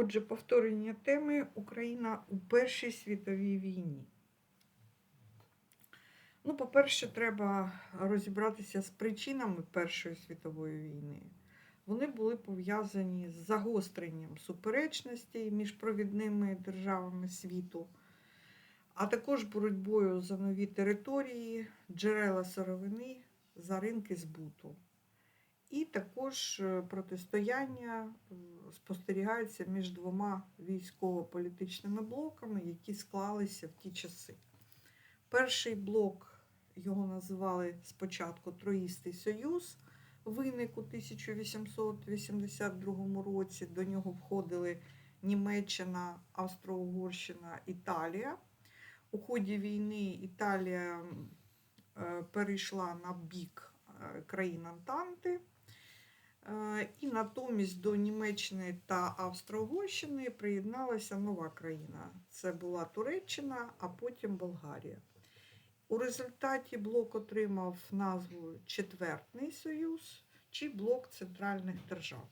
Отже, повторення теми Україна у Першій світовій війні. Ну, по-перше, треба розібратися з причинами Першої світової війни. Вони були пов'язані з загостренням суперечностей між провідними державами світу, а також боротьбою за нові території, джерела сировини, за ринки збуту. І також е, протистояння е, спостерігається між двома військово-політичними блоками, які склалися в ті часи. Перший блок його називали спочатку Троїстий Союз, виник у 1882 році. До нього входили Німеччина, Австро-Угорщина, Італія. У ході війни Італія е, перейшла на бік країн Антанти. Е, І натомість до Німеччини та Австро-Угорщини приєдналася нова країна. Це була Туреччина, а потім Болгарія. У результаті блок отримав назву Четвертний Союз чи блок центральних держав.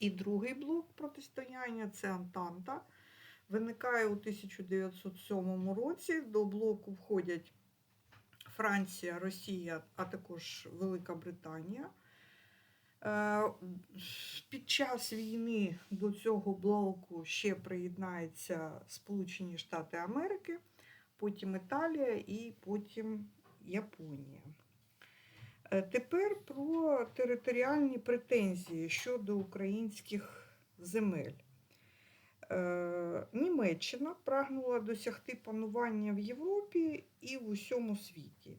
І другий блок протистояння це Антанта. Виникає у 1907 році. До блоку входять Франція, Росія, а також Велика Британія. Е, Під час війни до цього блоку ще приєднаються Сполучені Штати Америки, потім Італія і потім Японія. Е, Тепер про територіальні претензії щодо українських земель. Е, Німеччина прагнула досягти панування в Європі і в усьому світі.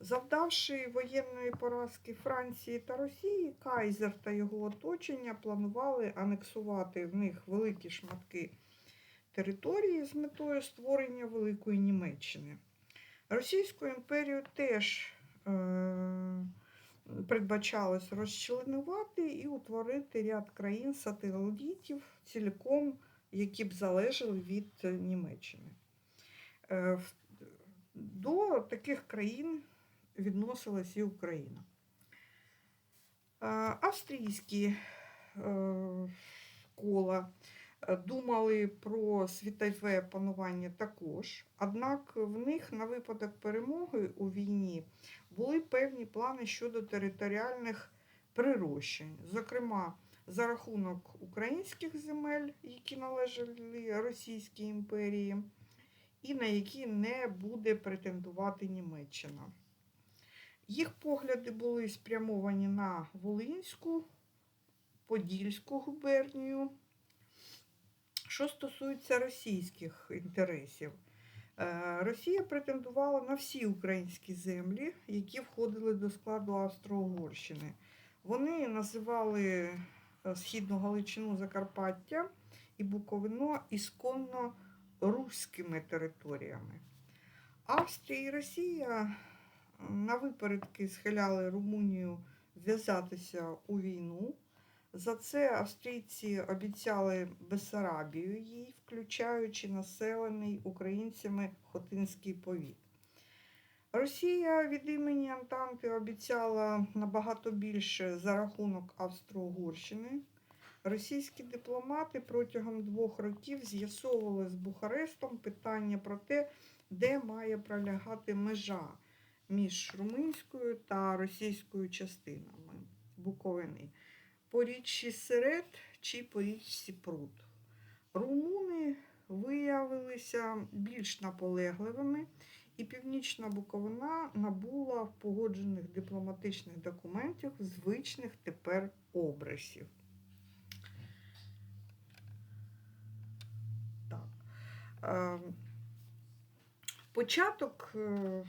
Завдавши воєнної поразки Франції та Росії, Кайзер та його оточення планували анексувати в них великі шматки території з метою створення Великої Німеччини. Російську імперію теж е- передбачалось розчленувати і утворити ряд країн-сателітів цілком, які б залежали від Німеччини. Е, До таких країн відносилась і Україна. Австрійські е, кола е, думали про світове панування також, однак в них на випадок перемоги у війні були певні плани щодо територіальних прирощень, зокрема, за рахунок українських земель, які належали Російській імперії, і на які не буде претендувати Німеччина. Їх погляди були спрямовані на Волинську, Подільську губернію. Що стосується російських інтересів, Е, Росія претендувала на всі українські землі, які входили до складу Австро-Угорщини. Вони називали е, Східну Галичину Закарпаття і Буковину ісконно руськими територіями. Австрія і Росія на випередки схиляли Румунію вв'язатися у війну. За це австрійці обіцяли Бесарабію їй, включаючи населений українцями Хотинський повіт. Росія від імені Антанти обіцяла набагато більше за рахунок Австро-Угорщини. Російські дипломати протягом двох років з'ясовували з Бухарестом питання про те, де має пролягати межа між румунською та російською частинами Буковини по річці Серед чи по річці Прут. Румуни виявилися більш наполегливими, і Північна Буковина набула в погоджених дипломатичних документах звичних тепер обрисів. Так. Е, Початок е,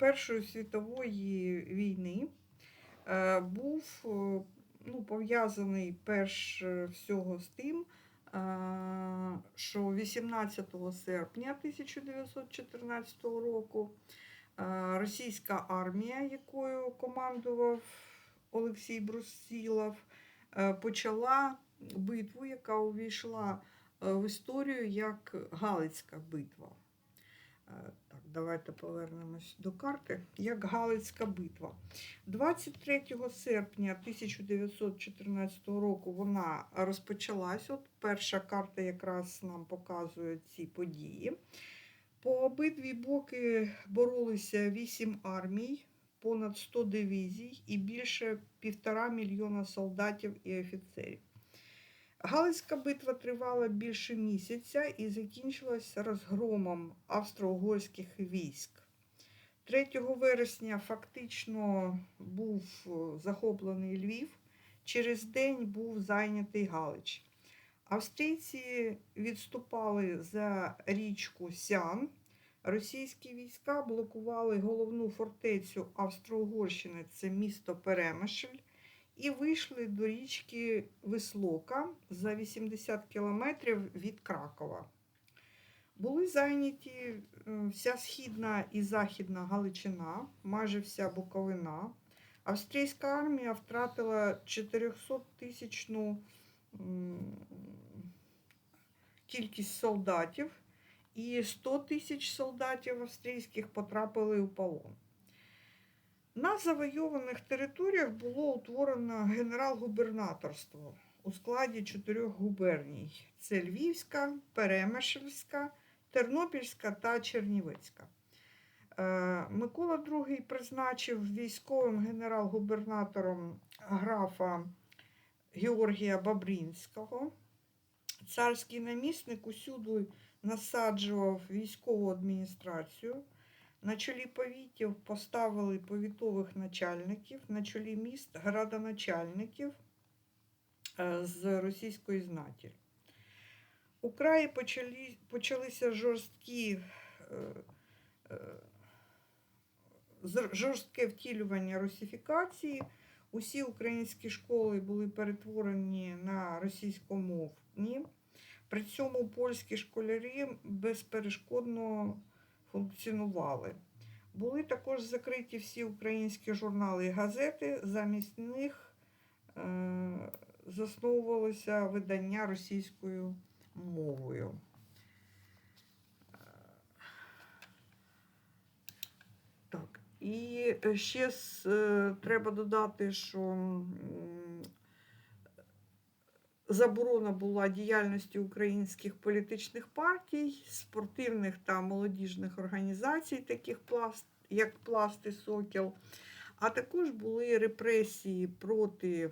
Першої світової війни е, був е, ну, пов'язаний перш е, всього з тим, що 18 серпня 1914 року російська армія, якою командував Олексій Брусілов, почала битву, яка увійшла в історію як Галицька битва. Давайте повернемось до карти. Як Галицька битва. 23 серпня 1914 року вона розпочалась. От перша карта якраз нам показує ці події. По обидві боки боролися 8 армій, понад 100 дивізій і більше півтора мільйона солдатів і офіцерів. Галицька битва тривала більше місяця і закінчилася розгромом австро-угорських військ. 3 вересня фактично був е, захоплений Львів, через день був зайнятий Галич. Австрійці відступали за річку Сян. Російські війська блокували головну фортецю Австро-Угорщини, це місто Перемишль, і вийшли до річки Вислока за 80 кілометрів від Кракова. Були зайняті е, вся східна і західна Галичина, майже вся Буковина. Австрійська армія втратила 400-тисячну кількість солдатів, і 100 тисяч солдатів австрійських потрапили у полон. На завойованих територіях було утворено генерал-губернаторство у складі чотирьох губерній: це Львівська, Перемишльська, Тернопільська та Чернівецька. Е, Микола II призначив військовим генерал-губернатором графа Георгія Бабрінського. Царський намісник усюди насаджував військову адміністрацію. На чолі повітів поставили повітових начальників, на чолі міст градоначальників е, з російської знаті. У краї почали, почалися жорсткі, е, е, жорстке втілювання русифікації. Усі українські школи були перетворені на російськомовні. При цьому польські школярі безперешкодно функціонували. Були також закриті всі українські журнали і газети, замість них е, засновувалося видання російською мовою. Так, і ще з, е, треба додати, що заборона була діяльності українських політичних партій, спортивних та молодіжних організацій, таких пласт, як Пласт і Сокіл, а також були репресії проти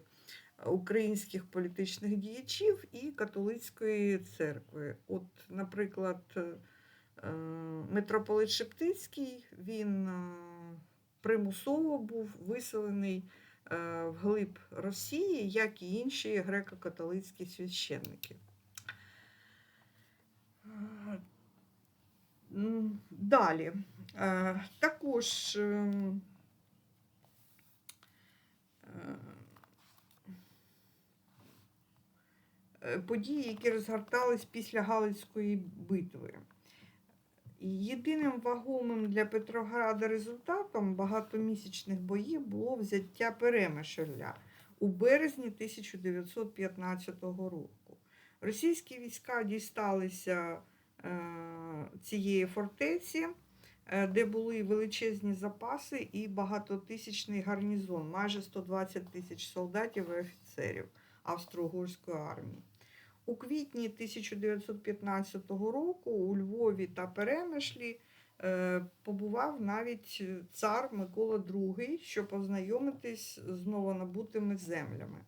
українських політичних діячів і католицької церкви. От, наприклад, е, митрополит Шептицький, він е, примусово був виселений вглиб Росії, як і інші греко-католицькі священники. Е, Далі. Е, Також е, події, які розгортались після Галицької битви. Єдиним вагомим для Петрограда результатом багатомісячних боїв було взяття Перемишеля у березні 1915 року. Російські війська дісталися е, цієї фортеці, е, де були величезні запаси і багатотисячний гарнізон, майже 120 тисяч солдатів і офіцерів Австро-Угорської армії. У квітні 1915 року у Львові та Перемишлі е, побував навіть цар Микола II, щоб познайомитись з новонабутими землями.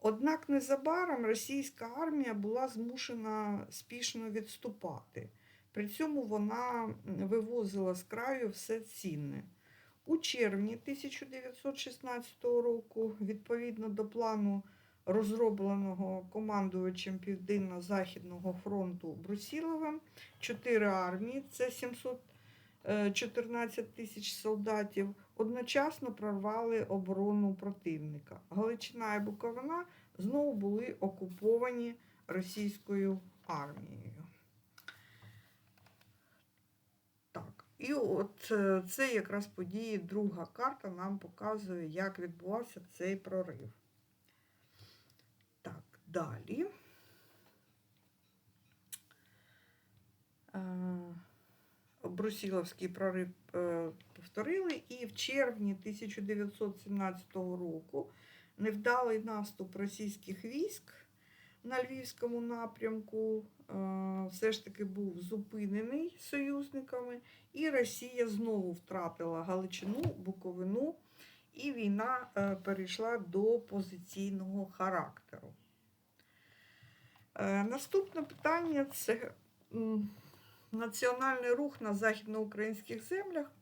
Однак незабаром російська армія була змушена спішно відступати. При цьому вона вивозила з краю все цінне. У червні 1916 року, відповідно до плану розробленого командувачем Південно-Західного фронту Брусіловим, чотири армії, це 714 тисяч солдатів, одночасно прорвали оборону противника. Галичина і Буковина знову були окуповані російською армією. Так, і от е, це якраз події, друга карта нам показує, як відбувався цей прорив. Далі. Е, Брусіловський прорив е, повторили, і в червні 1917 року невдалий наступ російських військ на Львівському напрямку е, все ж таки був зупинений союзниками, і Росія знову втратила Галичину, Буковину, і війна перейшла до позиційного характеру. Е, Наступне питання це національний рух на західноукраїнських землях.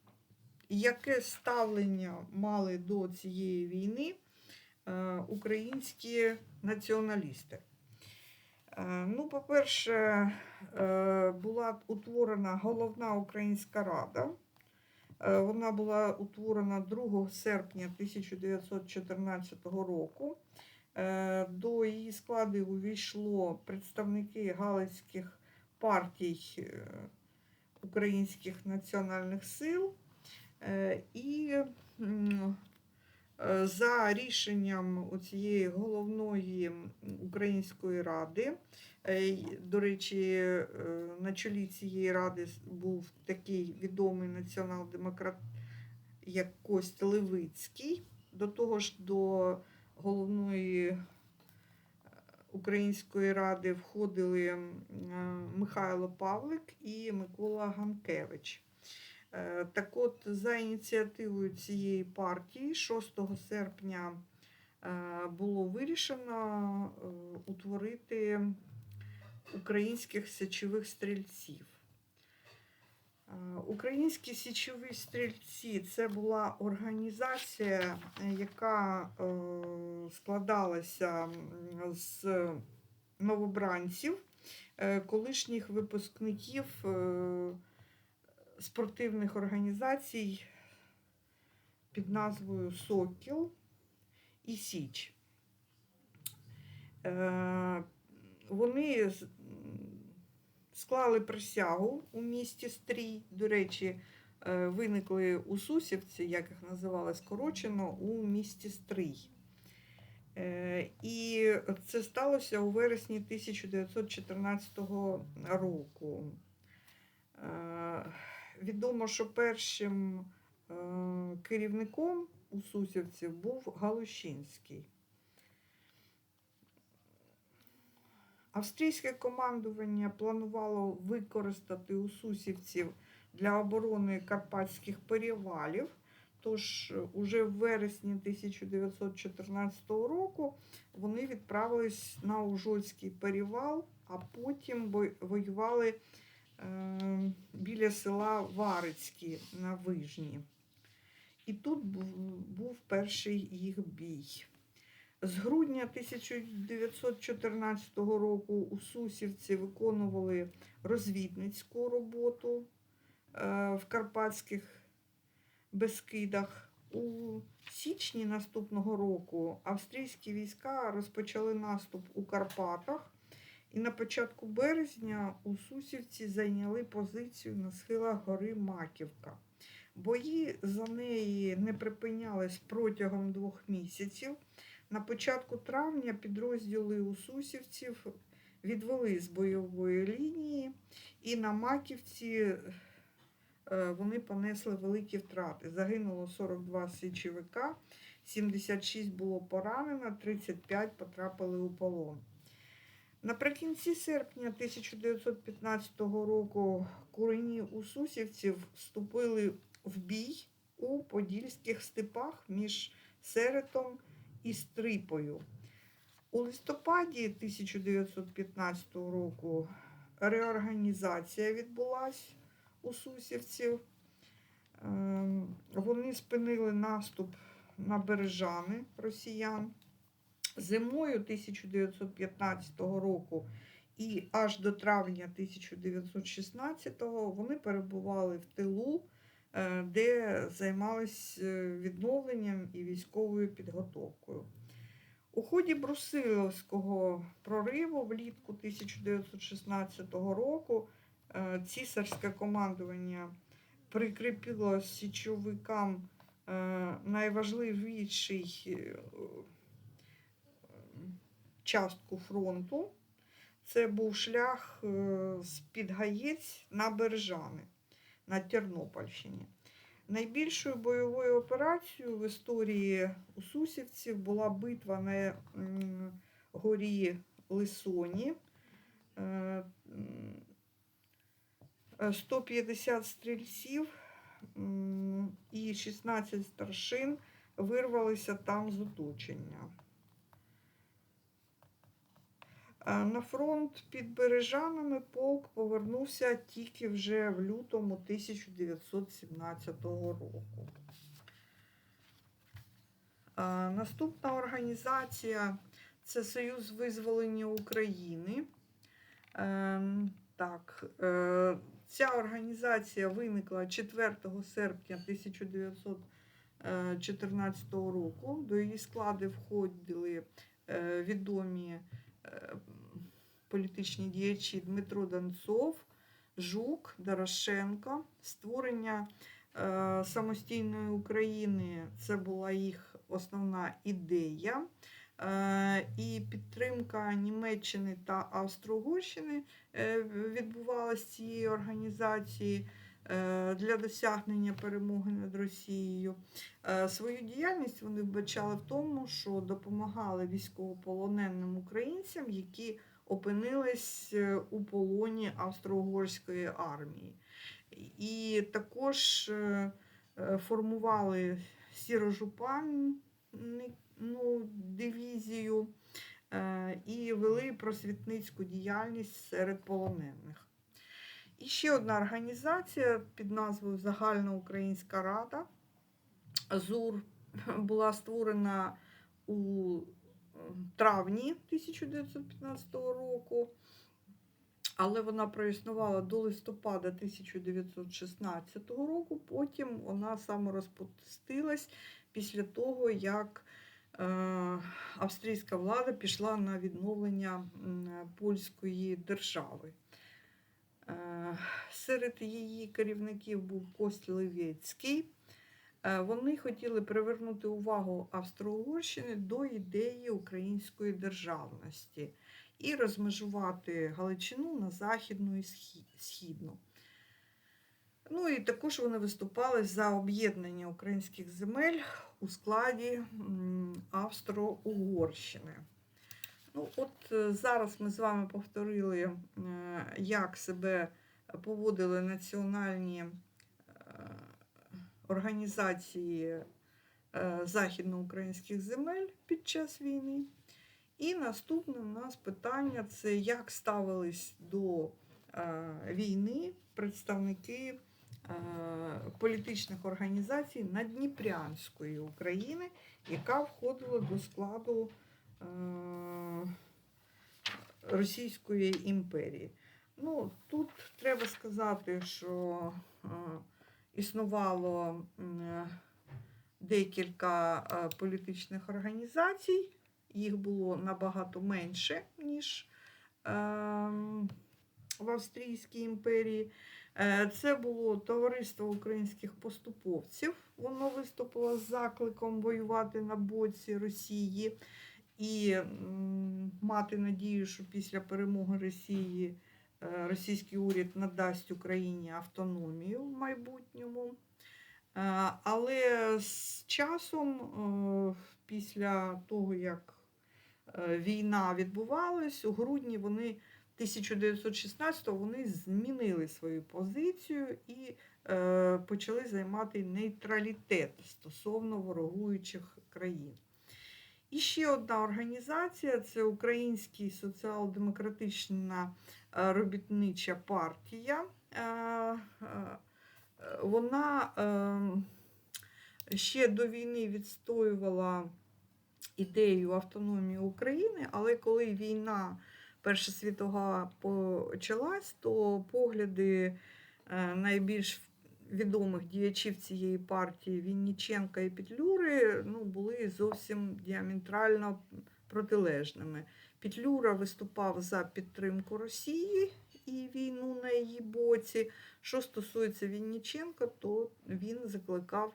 Яке ставлення мали до цієї війни е, українські націоналісти? Е, Ну, по-перше, була утворена головна українська рада. Вона була утворена 2 серпня 1914 року. Е, До її складу увійшло представники галицьких партій е, українських національних сил. Е, І за рішенням цієї головної української ради, до речі, на чолі цієї ради був такий відомий націонал-демократ, як Кость Левицький. До того ж, до головної е, української ради входили е, Михайло Павлик і Микола Ганкевич. Е, Так от, за ініціативою цієї партії 6 серпня було вирішено утворити українських січових стрільців. Е, Українські січові стрільці це була організація, е, яка е, складалася з новобранців, колишніх випускників спортивних організацій під назвою Сокіл і Січ. Вони склали присягу у місті Стрій. До речі, е, виникли у Сусівці, як їх називали скорочено, у місті Стрий. Е, І це сталося у вересні 1914 року. Е, Відомо, що першим керівником у Сусівців був Галущинський. Австрійське командування планувало використати у Сусівців для оборони Карпатських перевалів. Тож е, уже в вересні 1914 року вони відправились на Ужольський перевал, а потім воювали е, біля села Варицькі на Вижні. І тут був перший їх бій. З грудня 1914 року у Сусівці виконували розвідницьку роботу е, в Карпатських Бескидах. У січні наступного року австрійські війська розпочали наступ у Карпатах, і на початку березня у Сусівці зайняли позицію на схилах гори Маківка. Бої за неї не припинялись протягом двох місяців. На початку травня підрозділи у Сусівців відвели з бойової лінії, і на Маківці е, вони понесли великі втрати. Загинуло 42 січовика, 76 було поранено, 35 потрапили у полон. Наприкінці серпня 1915 року курені у Сусівців вступили в бій у Подільських степах між Серетом і Стрипою. У листопаді 1915 року реорганізація відбулась у Сусівців. Ем, Вони спинили наступ на Бережани росіян. Зимою 1915 року і аж до травня 1916 вони перебували в тилу, де займались е, відновленням і військовою підготовкою. У ході Брусиловського прориву влітку 1916 року е, цісарське командування прикріпило січовикам е, найважливіший е, частку фронту. Це був шлях е, з Підгаєць на Бережани. На Тернопільщині. Найбільшою бойовою операцією в історії усусівців була битва на горі Лисоні. Е, м, е, 150 стрільців і 16 старшин вирвалися там з оточення. Е, На фронт під Бережанами полк повернувся тільки вже в лютому 1917 року. Е, Наступна організація це Союз визволення України. Ем, Так, е, ця організація виникла 4 серпня 1914 року. До її складу входили е, відомі е, політичні діячі Дмитро Донцов, Жук, Дорошенко. Створення е, самостійної України це була їх основна ідея. Е, І підтримка Німеччини та Австро-Угорщини відбувалася цієї організації для досягнення перемоги над Росією. Е, Свою діяльність вони вбачали в тому, що допомагали військовополоненим українцям, які опинились е, у полоні Австро-Угорської армії. І також е, е, формували сірожупанну дивізію е, і вели просвітницьку діяльність серед полонених. І ще одна організація під назвою Загальноукраїнська Рада ЗУР була створена у травні 1915 року, але вона проіснувала до листопада 1916 року. Потім вона саморозпустилась після того, як е, австрійська влада пішла на відновлення польської держави. Е, Серед її керівників був Кость Левєцький. Е, Вони хотіли привернути увагу Австро-Угорщини до ідеї української державності і розмежувати Галичину на західну і східну. Ну і також вони виступали за об'єднання українських земель у складі Австро-Угорщини. Ну, от е, зараз ми з вами повторили, е, як себе поводили національні е, організації західноукраїнських земель під час війни. І наступне у нас питання це як ставились до війни представники політичних організацій Надніпрянської України, яка входила до складу Російської імперії. Ну, тут треба сказати, що е, існувало е, декілька е, політичних організацій, їх було набагато менше, ніж е, в Австрійській імперії. Е, Це було Товариство українських поступовців. Воно виступило з закликом воювати на боці Росії і мати надію, що після перемоги Росії е, російський уряд надасть Україні автономію в майбутньому. Е, Але з часом, е, після того, як війна відбувалась, у грудні вони 1916-го вони змінили свою позицію і почали займати нейтралітет стосовно ворогуючих країн. І ще одна організація це Український соціал-демократична е, робітнича партія. Е, е, Вона ще до війни відстоювала ідею автономії України, але коли війна Перша світова почалась, то погляди найбільш відомих діячів цієї партії Вінніченка і Петлюри ну, були зовсім діаметрально протилежними. Петлюра виступав за підтримку Росії і війну на її боці. Що стосується Вінніченка, то він закликав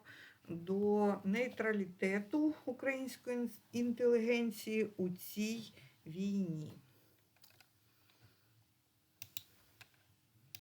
до нейтралітету української інтелігенції у цій війні.